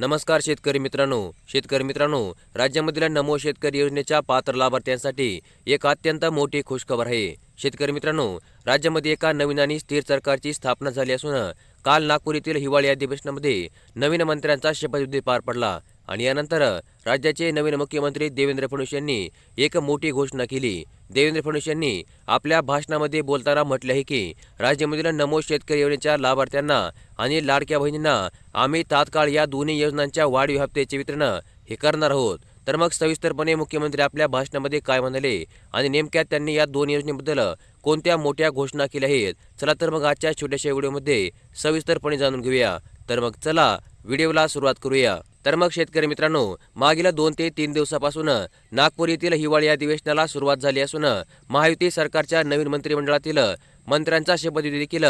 नमस्कार शेतकरी मित्रांनो. शेतकरी मित्रांनो राज्यामधील नमो शेतकरी योजनेच्या पात्र लाभार्थ्यांसाठी एक अत्यंत मोठी खुशखबर आहे. शेतकरी मित्रांनो राज्यामध्ये एका नवीन आणि स्थिर सरकारची स्थापना झाली असून काल नागपूर येथील हिवाळी अधिवेशनामध्ये नवीन मंत्र्यांचा शपथविधी पार पडला. आणि यानंतर राज्याचे नवीन मुख्यमंत्री देवेंद्र फडणवीस यांनी एक मोठी घोषणा केली. देवेंद्र फडणवीस यांनी आपल्या भाषणामध्ये बोलताना म्हटले आहे की राज्यामधील नमो शेतकरी योजनेच्या लाभार्थ्यांना आणि लाडक्या बहिणींना आम्ही तात्काळ या दोन्ही योजनांच्या वाढीव हप्त्याचे वितरण हे करणार आहोत. तर मग सविस्तरपणे मुख्यमंत्री आपल्या भाषणामध्ये काय म्हणाले आणि नेमक्या त्यांनी या दोन योजनेबद्दल कोणत्या मोठ्या घोषणा केल्या आहेत? चला तर मग आजच्या छोट्याशा व्हिडिओमध्ये सविस्तरपणे जाणून घेऊया. तर मग चला व्हिडिओला सुरुवात करूया. तर मग शेतकरी मित्रांनो मागील दोन ते तीन दिवसापासून नागपूर येथील हिवाळी अधिवेशनाला सुरुवात झाली असून महायुती सरकारच्या नवीन मंत्रिमंडळातील मंत्र्यांचा शपथविधी देखील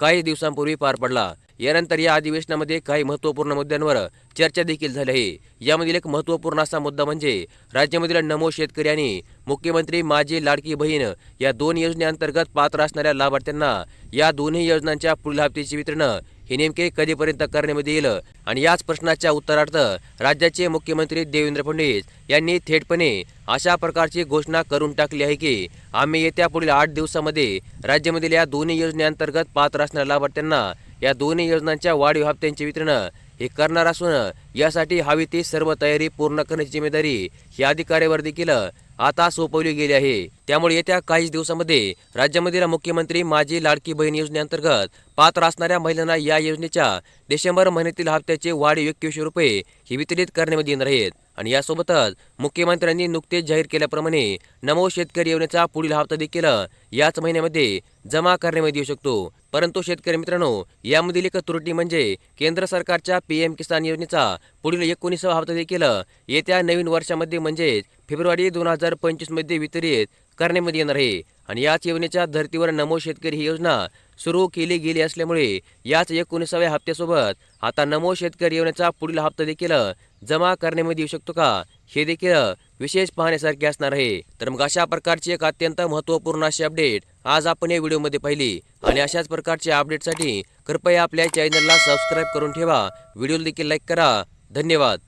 काही दिवसांपूर्वी पार पडला. यानंतर या अधिवेशनामध्ये काही महत्त्वपूर्ण मुद्द्यांवर चर्चा देखील झाली. आहे यामधील एक महत्त्वपूर्ण असा मुद्दा म्हणजे राज्यामधील नमो शेतकरी आणि मुख्यमंत्री माझी लाडकी बहीण या दोन योजनेअंतर्गत पात्र असणाऱ्या लाभार्थ्यांना या दोन्ही योजनांच्या पुढील हप्त्याची वितरण हे नेमके कधीपर्यंत करण्यामध्ये येईल? आणि याच प्रश्नाच्या उत्तरार्थ राज्याचे मुख्यमंत्री देवेंद्र फडणवीस यांनी थेटपणे अशा प्रकारची घोषणा करून टाकली आहे की आम्ही येत्या पुढील आठ दिवसामध्ये राज्यामधील या दोन्ही योजनेअंतर्गत पात्र असणाऱ्या लाभार्थ्यांना या दोन्ही योजनांच्या वाढीव हप्त्यांचे वितरण हे करणार असून यासाठी हवी ती सर्व तयारी पूर्ण करण्याची जिम्मेदारी या अधिकाऱ्यावर देखील आता सोपवली गेली आहे. त्यामुळे येत्या काही दिवसामध्ये राज्यामधील मुख्यमंत्री माझी लाडकी बहीण योजनेअंतर्गत पात्र असणाऱ्या महिलांना या योजनेच्या डिसेंबर महिन्यातील हप्त्याचे वाढीव एकवीसशे रुपये हे वितरित करण्यामध्ये येणार आहेत. आणि यासोबतच मुख्यमंत्र्यांनी नुकतेच जाहीर केल्याप्रमाणे नमो शेतकरी योजनेचा पुढील हप्ता देखील याच महिन्यामध्ये जमा करण्यामध्ये येऊ शकतो. परंतु शेतकरी मित्रांनो यामधील एक त्रुटी म्हणजे केंद्र सरकारच्या पी एम किसान योजनेचा पुढील एकोणीसावा हप्ता देखील येत्या नवीन वर्षामध्ये म्हणजेच फेब्रुवारी दोन हजार पंचवीसमध्ये वितरित करण्यामध्ये येणार आहे. आणि याच योजनेच्या धर्तीवर नमो शेतकरी ही योजना सुरू केली गेली असल्यामुळे याच एकोणीसाव्या हप्त्यासोबत आता नमो शेतकरी योजनेचा पुढील हप्ता देखील जमा करण्यामध्ये येऊ शकतो का? हे देखील विशेष पाहण्यासारखे असणार आहे. तर मग अशा प्रकारची एक अत्यंत महत्त्वपूर्ण अशी अपडेट आज आपण या व्हिडिओमध्ये पाहिली आणि अशाच प्रकारच्या अपडेटसाठी कृपया आपल्या चॅनलला सबस्क्राईब करून ठेवा. व्हिडिओला देखील लाईक करा. धन्यवाद.